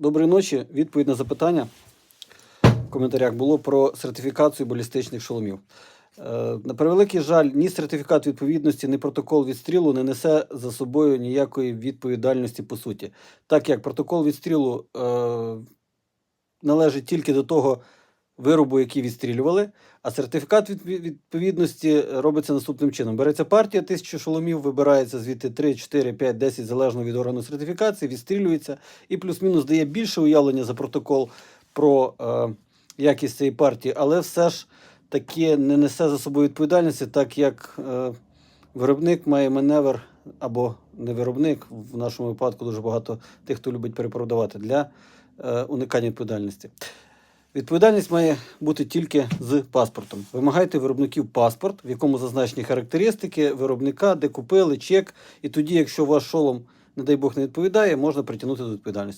Доброї ночі. Відповідь на запитання в коментарях було про сертифікацію балістичних шоломів. Е, На превеликий жаль, ні сертифікат відповідності, ні протокол відстрілу не несе за собою ніякої відповідальності по суті. Так як протокол відстрілу е, належить тільки до того виробу, який відстрілювали, а сертифікат від- від- відповідності робиться наступним чином: береться партія тисячі шоломів, вибирається звідти 3, 4, 5, 10, залежно від органу сертифікації, відстрілюється і плюс-мінус дає більше уявлення за протокол про е, якість цієї партії, але все ж таки не несе за собою відповідальності, так як е, виробник має маневр або не виробник, в нашому випадку дуже багато тих, хто любить перепродавати для е, уникання відповідальності. Відповідальність має бути тільки з паспортом. Вимагайте виробників паспорт, в якому зазначені характеристики виробника, де купили чек, і тоді, якщо ваш шолом, не дай Бог, не відповідає, можна притягнути до відповідальності.